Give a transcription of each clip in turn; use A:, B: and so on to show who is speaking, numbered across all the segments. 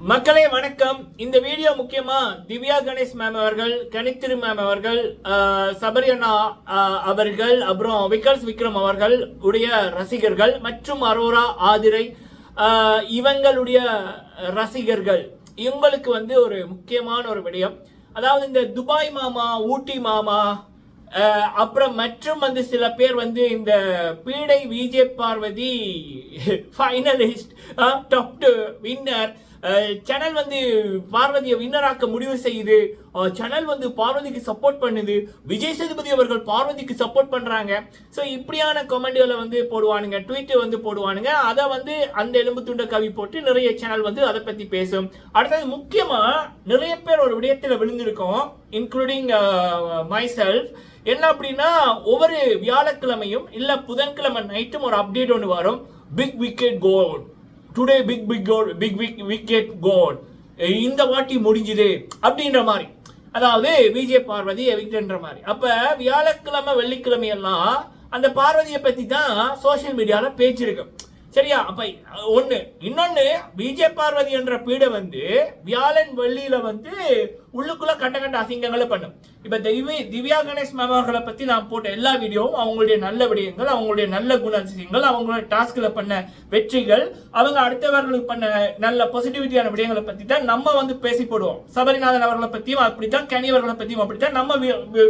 A: மக்களே வணக்கம். இந்த வீடியோ முக்கியமா திவ்யா கணேஷ் மேம் அவர்கள் கணித்திரு மேம் அவர்கள் சபரி அண்ணா அவர்கள் அப்புறம் விக்கல்ஸ் விக்ரம் அவர்கள் உடைய ரசிகர்கள் மற்றும் அரோரா ஆதிரை இவங்களுடைய ரசிகர்கள். இவங்களுக்கு வந்து ஒரு முக்கியமான ஒரு விடயம். அதாவது இந்த துபாய் மாமா ஊட்டி மாமா அப்புறம் மற்றும் வந்து சில பேர் வந்து இந்த பீடை Vijay Parvathi finalist top two winner channel வந்து பார்வதியை வின்னராக்க முடிவு செய்யுது. சேனல் வந்து பார்வதிக்கு சப்போர்ட் பண்ணுது. விஜய் சேதுபதி அவர்கள் பார்வதிக்கு சப்போர்ட் பண்ணுறாங்க ஸோ இப்படியான கமெண்ட்களை வந்து போடுவானுங்க. ட்வீட்டு வந்து போடுவானுங்க. அதை வந்து அந்த எலும்பு துண்ட கவி போட்டு நிறைய சேனல் வந்து அதை பற்றி பேசும். அடுத்தது முக்கியமாக நிறைய பேர் ஒரு விடயத்தில் விழுந்திருக்கோம் இன்க்ளூடிங் மை செல்ஃப் என்ன அப்படின்னா ஒவ்வொரு வியாழக்கிழமையும் இல்லை புதன்கிழமை நைட்டும் ஒரு அப்டேட் ஒன்று வரும். Big wicket goal today big big goal big big wicket goal இந்த வாட்டி முடிஞ்சுது அப்படின்ற மாதிரி. அதாவது விஜய் பார்வதி எவிக்டன்ற மாதிரி. அப்போ வியாழக்கிழமை வெள்ளிக்கிழமை எல்லாம் அந்த பார்வதியை பற்றி தான் சோஷியல் மீடியாவில் பேச்சு சரியா? அப்போ ஒன்று இன்னொன்று விஜய் பார்வதி என்ற பீடை வந்து வியாழன் வெள்ளியில் வந்து உள்ளுக்குள்ள கண்ட கண்ட அசிங்கங்களை பண்ணும். இப்ப திவ்ய திவ்யா கணேஷ் மேம் அவர்களை பத்தி நான் போட்ட எல்லா வீடியோவும் அவங்களுடைய நல்ல விடயங்கள் அவங்களுடைய நல்ல குண அதிசயங்கள் அவங்களுடைய டாஸ்க்ல பண்ண வெற்றிகள் அவங்க அடுத்தவர்களுக்கு பண்ண நல்ல பாசிட்டிவிட்டியான விடயங்களை பத்தி தான் நம்ம வந்து பேசி போடுவோம். சபரிநாதன் அவர்களை பத்தியும் அப்படித்தான் கனிவர்களை பத்தியும் அப்படித்தான் நம்ம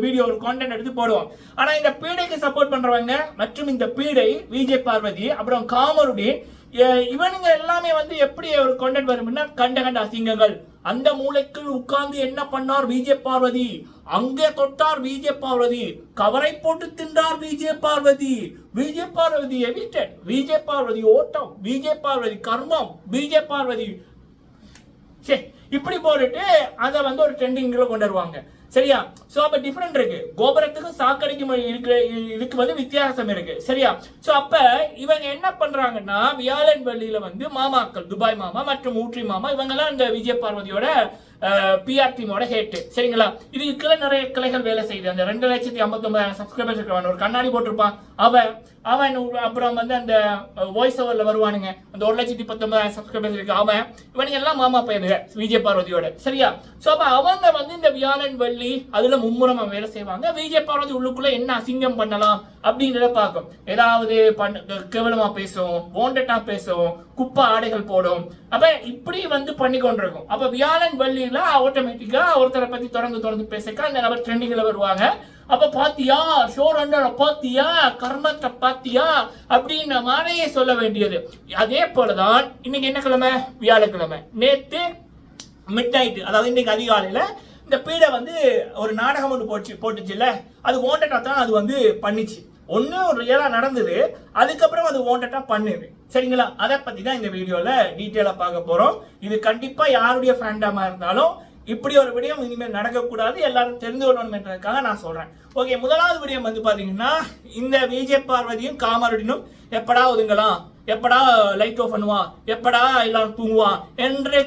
A: வீடியோ கான்டென்ட் எடுத்து போடுவோம். ஆனா இந்த பீடைக்கு சப்போர்ட் பண்றவங்க மற்றும் இந்த பீடை விஜய் பார்வதி அப்புறம் காமருடைய இவனுங்க எல்லாமே வந்து எப்படி ஒரு கண்டென்ட் வரும்னா கண்ட கண்ட அசிங்கங்கள். அந்த மூளைக்குள் உட்கார்ந்து என்ன பண்ணார் விஜய பார்வதி? அங்கே தொட்டார் விஜய பார்வதி. கவரை போட்டு தின்றார் விஜய பார்வதி. விஜய பார்வதி எவிட்டட் விஜய பார்வதி ஓட்டம். விஜய பார்வதி கர்மம். விஜய பார்வதி சே இப்படி போட்டுட்டு அதை வந்து ஒரு ட்ரெண்டிங்கில் கொண்டு வருவாங்க. சரியா? சோ அப்ப டிஃபரெண்ட் இருக்கு. கோபுரத்துக்கும் சாக்கடைக்கும் இருக்கிற இதுக்கு வந்து வித்தியாசம் இருக்கு. சரியா? சோ அப்ப இவங்க என்ன பண்றாங்கன்னா வியாழன் வழியில வந்து மாமாக்கள் துபாய் மாமா மற்றும் ஊற்றி மாமா இவங்கெல்லாம் இந்த விஜய பார்வதியோட பிஆர்டிமோட ஹேட்டு சரிங்களா? இது இதுக்குள்ள நிறைய கிளைகள் வேலை செய்யுது. அந்த ரெண்டு லட்சத்தி ஐம்பத்தி ஒன்பதாயிரம் சப்ஸ்கிரைபர்ஸ் இருக்கிறவன் ஒரு கண்ணாடி போட்டிருப்பான். அவன் அவன் அப்புறம் வந்து அந்த வாய்ஸ் ஓவர்ல வருவானுங்க. அந்த ஒரு லட்சத்தி பத்தொன்பதாயிரம் சப்ஸ்கிரைபர்ஸ் இருக்கு. அவன் இவனுக்கு எல்லாம் மாமா பையனுங்க விஜய் பார்வதியோட சரியா? சோ அப்ப அவங்க வந்து இந்த வியாழன் வெள்ளி அதுல மும்முரமா வேலை செய்வாங்க. விஜய் பார்வதி உள்ளுக்குள்ள என்ன அசிங்கம் பண்ணலாம் அப்படின்றத பார்க்கும். ஏதாவது பண்ண கேவலமா பேசும் போண்டட்டா பேசும் குப்பை ஆடைகள் போடும். அப்ப இப்படி வந்து பண்ணி கொண்டிருக்கும். அப்ப வியாழன் வெள்ளியில ஆட்டோமேட்டிக்கா ஒருத்தரை பத்தி தொடர்ந்து தொடர்ந்து பேசக்க அந்த நபர் ட்ரெண்டிங்கில் வருவாங்க. அப்போ பாத்தியா? ஷோ ரன்னரை பாத்தியா? கர்மத்தை பாத்தியா? அப்படின்ற மாதிரியே சொல்ல வேண்டியது. அதே போல தான் இன்னைக்கு என்ன கிழமை? வியாழக்கிழமை. நேத்து மிட் நைட்டு அதாவது இன்னைக்கு அதிகாலையில இந்த பீடை வந்து ஒரு நாடகம் ஒன்று போச்சு போட்டுச்சுல்ல? அது ஓண்டட்டாக தான் அது வந்து பண்ணிச்சு. ஒன்று ஒரு ரியலாக நடந்தது. அதுக்கப்புறம் அது ஓண்டட்டாக பண்ணுது. சரிங்களா? அதை பற்றி தான் இந்த வீடியோவில் டீட்டெயிலாக பார்க்க போகிறோம் இது கண்டிப்பாக யாருடைய ஃபேண்டாமாக இருந்தாலும் இப்படி ஒரு விடயம் இனிமேல் நடக்கக்கூடாது. எல்லாரும் தெரிந்து கொள்ளணும்ன்றதுக்காக நான் சொல்கிறேன் ஓகே முதலாவது விடயம் வந்து பார்த்தீங்கன்னா இந்த விஜய் பார்வதியும் காமருடனும் எப்படா ஒதுங்கலாம்? எப்படா லைட் ஆஃப் பண்ணுவான் எப்படா எல்லாரும் தூங்குவான் என்று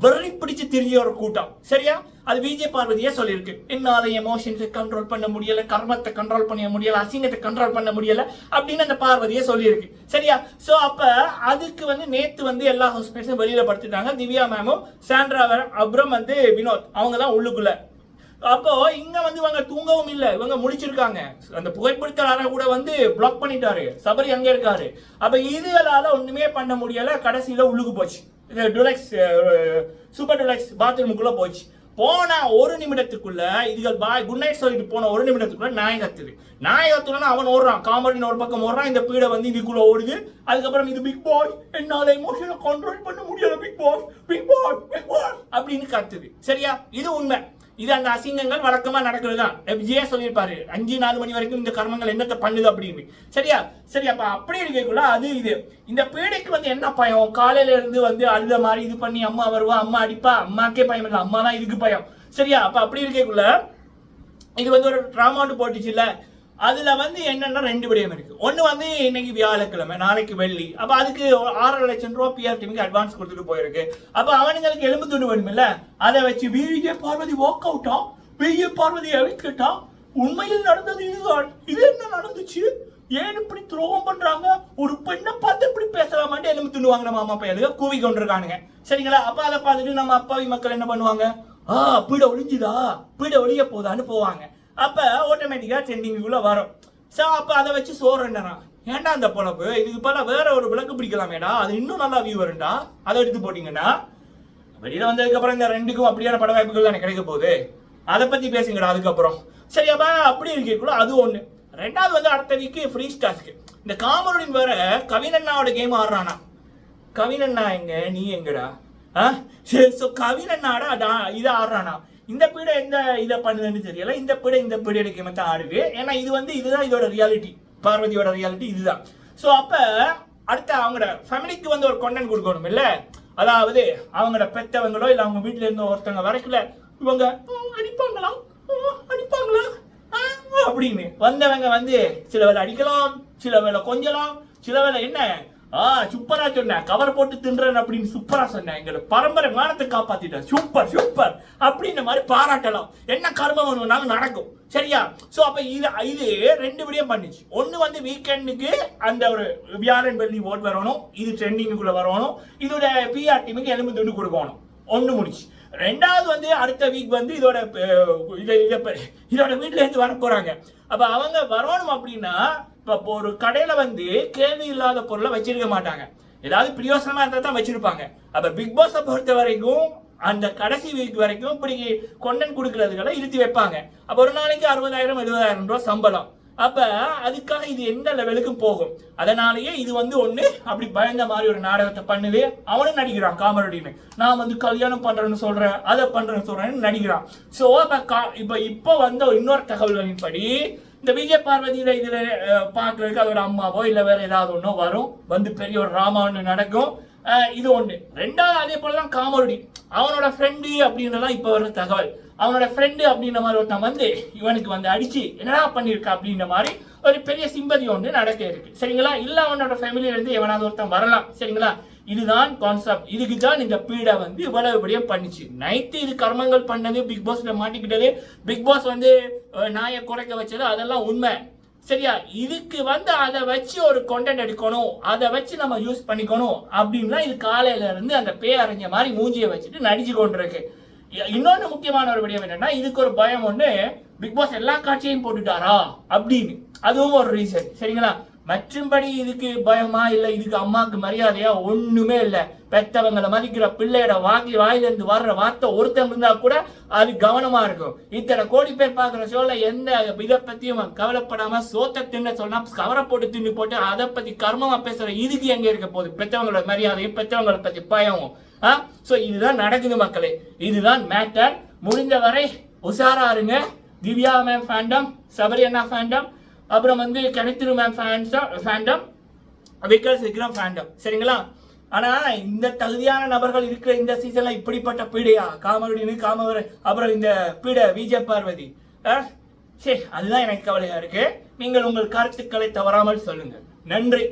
A: வெறி பிடிச்சு திரிய ஒரு கூட்டம். சரியா? அது விஜய் பார்வதியே சொல்லியிருக்கு. என்னால எமோஷன்ஸை கண்ட்ரோல் பண்ண முடியல கர்மத்தை கண்ட்ரோல் பண்ண முடியல அசிங்கத்தை கண்ட்ரோல் பண்ண முடியல அப்படின்னு அந்த பார்வதியே சொல்லியிருக்கு. சரியா? சோ அப்ப அதுக்கு வந்து நேத்து வந்து எல்லா ஹவுஸ்மேட்ஸும் வெளியில படுத்துட்டாங்க. திவ்யா மேமும் சாண்ட்ரா அப்புறம் வந்து வினோத். அவங்க தான் உள்ளுக்குள்ள. அப்போ இங்க வந்து இவங்க தூங்கவும் இல்ல. இவங்க முடிச்சிருக்காங்க அந்த புகைப்பிடித்தலார கூட வந்து பிளாக் பண்ணிட்டாரு. சபரி அங்க இருக்காரு. அப்ப இதுகளால ஒண்ணுமே பண்ண முடியல. கடைசியில உள்ளுக்கு போச்சு. இது டுலக்ஸ் சூப்பர் டுலக்ஸ் பாத்ரூமுக்குள்ளே போச்சு போன ஒரு நிமிடத்துக்குள்ள இதுகள் பாய் குட் நைட் சொல்லிட்டு போன ஒரு நிமிடத்துக்குள்ள நாய் கத்துது. நாய் கத்துனா அவன் ஓடுறான். காமெடின்னு ஒரு பக்கம் ஓடுறான். இந்த பீடை வந்து இதுக்குள்ள ஓடுது. அதுக்கப்புறம் இது பிக் பாய் என்னால எமோஷனை கண்ட்ரோல் பண்ண முடியல big boy big boy big boy அப்படின்னு கத்துது. சரியா? இது உண்மை. இது அந்த அசிங்கங்கள் வழக்கமா நடக்கிறது தான் விஜயே சொல்லியிருப்பாரு அஞ்சு நாலு மணி வரைக்கும் இந்த கர்மங்கள் என்னத்தை பண்ணுது அப்படின்னு. சரியா? சரி அப்ப அப்படி இருக்கக்குள்ள அது இது. இந்த பீடைக்கு வந்து என்ன பயம்? காலையில இருந்து வந்து அழுத மாதிரி இது பண்ணி அம்மா வருவா அம்மா அடிப்பா அம்மாக்கே பயம் இல்லை. அம்மா தான் இதுக்கு பயம். சரியா? அப்ப அப்படி இருக்கக்குள்ள இது வந்து ஒரு டிராமாண்டு போட்டுச்சு இல்லை அதுல வந்து என்னன்னா ரெண்டு விடயம் இருக்கு. ஒன்று வந்து இன்னைக்கு வியாழக்கிழமை நாளைக்கு வெள்ளி. அப்ப அதுக்கு ஒரு ஆறரை லட்சம் ரூபா பிஆர் டீமுக்கு அட்வான்ஸ் கொடுத்துட்டு போயிருக்கு. அப்ப அவனுங்களுக்கு எலும்பு துண்டு வேணுமில்ல? அதை வச்சு விஜய பார்வதி வாக் அவுட்டா விஜய பார்வதி அவிக்கட்டா உண்மையில் நடந்தது இதுதான். இது என்ன நடந்துச்சு?
B: ஏன் இப்படி துரோகம் பண்றாங்க? ஒரு பெண்ணை பார்த்து இப்படி பேசலாமான்ட்டு எலும்பு துண்டுவாங்க வாங்கின மாமா பையனுக்கு கூவி கொண்டிருக்கானுங்க. சரிங்களா? அப்ப அதை பார்த்துட்டு நம்ம அப்பாவி மக்கள் என்ன பண்ணுவாங்க? ஆ பீட ஒளிஞ்சுதா? பீட ஒளிய போதான்னு போவாங்க. அப்போ ஆட்டோமேட்டிக்காக ட்ரெண்டிங் வியூவில் வரும். ஸோ அப்போ அதை வச்சு சோறுன்னா ஏன்டா அந்த பொழப்பு? இதுக்கு பல வேற ஒரு விளக்கு பிடிக்கலாமேடா. அது இன்னும் நல்லா வியூ வரும்டா அதை எடுத்து போட்டிங்கன்னா வெளியில் வந்ததுக்கப்புறம் இந்த ரெண்டுக்கும் அப்படியான பட வாய்ப்புகள் தானே கிடைக்க போகுது. அதை பற்றி பேசுங்கடா அதுக்கப்புறம். சரி அப்போ அப்படி இருக்கக்குள்ள அது ஒன்று ரெண்டாவது வந்து அடுத்த வீக்கு ஃப்ரீ ஸ்டாஸ்க்கு இந்த காமரோடின் வேற கவினண்ணாவோட கேம் ஆடுறானா. கவினண்ணா எங்க? நீ எங்கடா? ஆ? சரி ஸோ கவினண்ணாடா இதை ஆடுறானா. இந்த பீடை எந்த இதை பண்ணுதுன்னு தெரியல. இந்த பீடை இந்த பீடையோட கேமை தான் ஆடுது. ஏன்னா இது வந்து இதுதான் இதோட ரியாலிட்டி பார்வதியோட ரியாலிட்டி இதுதான். ஸோ அப்போ அடுத்த அவங்களோட ஃபேமிலிக்கு வந்து ஒரு கொண்டன் கொடுக்கணும் இல்லை அதாவது அவங்களோட பெத்தவங்களோ இல்லை அவங்க வீட்டில் இருந்தோ ஒருத்தவங்க வரைக்கல இவங்க "ஆ, அடிப்பாங்களா? அடிப்பாங்களா? அப்படின்னு வந்தவங்க வந்து சில வேலை அடிக்கலாம் சில வேலை கொஞ்சலாம் சில வேலை என்ன? ஆ சூப்பரா சொன்னேன் கவர் போட்டு தின்றேன் அப்படின்னு சூப்பரா சொன்னேன் எங்களை பரம்பரை மானத்தை காப்பாத்திட்டேன் சூப்பர் சூப்பர். அப்படின்ற மாதிரி பாராட்டலாம். என்ன கர்மம் வேணும்னாலும் நடக்கும். சரியா? சோ அப்ப இது இது ரெண்டு விடியும் பண்ணிச்சு. ஒன்று வந்து வீக்கெண்டுக்கு அந்த ஒரு வியாழன் வெள்ளி ஓட் வரணும். இது ட்ரெண்டிங்குள்ள வரணும். இதோட பிஆர் டீமுக்கு எலும்பு துண்டு கொடுக்கணும். ஒன்று முடிச்சு. ரெண்டாவது வந்து அடுத்த வீக் வந்து இதோட இதை இதோட வீட்ல இருந்து வர போறாங்க அப்ப அவங்க வரணும் அப்படின்னா இப்போ ஒரு கடையில வந்து கேள்வி இல்லாத பொருளை வச்சிருக்க மாட்டாங்க. ஏதாவது பிரியோசனமா இருந்தால் தான் வச்சிருப்பாங்க. அப்போ பிக் பாஸை பொறுத்த வரைக்கும் அந்த கடைசி வீக் வரைக்கும் இப்படி கொண்டன் கொடுக்கறதுகளை இழுத்தி வைப்பாங்க. அப்போ ஒரு நாளைக்கு அறுபதாயிரம் எழுபதாயிரம் ரூபா சம்பளம். அப்ப அதுக்காக இது எந்த லெவலுக்கு போகும். அதனாலேயே இது வந்து ஒண்ணு அப்படி பயந்த மாதிரி ஒரு நாடகத்தை பண்ணுது. அவனும் நடிக்கிறான் காமெடின்னு நான் வந்து கல்யாணம் பண்றேன்னு சொல்றேன் அதை பண்றேன்னு சொல்றேன்னு நடிக்கிறான். சோ அப்ப கா- இப்போ இப்போ வந்த இன்னொரு தகவல்களின்படி இந்த விஜய் பார்வதியில இதுல பாக்குறதுக்கு அதோட அம்மாவோ இல்ல வேற ஏதாவது ஒன்றோ வரும். வந்து பெரிய ஒரு ராமா ஒன்று நடக்கும் இது ஒண்ணு. ரெண்டாவது அதே போலதான் காமெடி. அவனோட ஃப்ரெண்டு அப்படின்றதான் இப்ப வர தகவல். அவனோட ஃப்ரெண்டு அப்படின்ற மாதிரி ஒருத்தன் வந்து இவனுக்கு வந்து அடிச்சு என்னடா பண்ணியிருக்கா அப்படின்ற மாதிரி ஒரு பெரிய சிம்பதி ஒன்று நடக்க இருக்கு. சரிங்களா? இல்ல அவனோட ஃபேமிலியில இருந்து எவனாவது ஒருத்தன் வரலாம். சரிங்களா? இதுதான் கான்செப்ட் இதுக்கு தான் இந்த பீடை வந்து இவ்வளவு பெரிய பண்ணிச்சு. நைட்டு இது கர்மங்கள் பண்ணது பிக் பாஸ்ல மாட்டிக்கிட்டது பிக் பாஸ் வந்து நாயை குறைக்க வச்சது அதெல்லாம் உண்மை. சரியா? இதுக்கு வந்து அதை வச்சு ஒரு கொண்டென்ட் எடுக்கணும். அதை வச்சு நம்ம யூஸ் பண்ணிக்கணும். அப்படின்னா இது காலையில இருந்து அந்த பே அறிஞ்ச மாதிரி மூஞ்சியை வச்சுட்டு நடிச்சு கொண்டிருக்கு. இன்னொன்று முக்கியமான ஒரு விடயம் என்னன்னா இதுக்கு ஒரு பயம் ஒன்று பிக் பாஸ் எல்லா காட்சியையும் போட்டுட்டாரா? அப்படின்னு. அதுவும் ஒரு ரீசன் சரிங்களா? மற்றும்படி இதுக்கு பயமா இல்ல இதுக்கு அம்மாக்கு மரியாதையா ஒண்ணுமே இல்ல. பெத்தவங்களை மதிக்கிற பிள்ளையோட வாங்கி வாயிலிருந்து வர்ற வார்த்தை ஒருத்தன் இருந்தா கூட அது கவனமா இருக்கும். இத்தனை கோடி பேர் பாக்குற ஷோல எந்த இதை பத்தியும் கவலைப்படாம சோத்த தின்ன சொன்னா கவரை போட்டு தின்னு போட்டு அதை பத்தி கர்மமா பேசுற இதுக்கு எங்க இருக்க போகுது? பெத்தவங்களோட மரியாதையும் பெத்தவங்களை பத்தி பயமும். ஆ? சோ இதுதான் நடக்குது மக்களே. இதுதான் மேட்டர் முடிஞ்ச வரை உஷாரா இருங்க. திவ்யா மேம் ஃபேண்டம் சபரி அண்ணா ஃபேண்டம் அப்புறம் வந்து கணித்திரு மேம் ஃபேண்டம் விக்கல் விக்ரம் ஃபேண்டம் சரிங்களா? ஆனால் இந்த தகுதியான நபர்கள் இருக்கிற இந்த சீசனில் இப்படிப்பட்ட பீடையா காமருடினு காமவர் அப்புறம் இந்த பீடை விஜய் பார்வதி. ஆ? சரி அதுதான் எனக்கு கவலையாக இருக்குது நீங்கள் உங்கள் கருத்துக்களை தவறாமல் சொல்லுங்கள். நன்றி.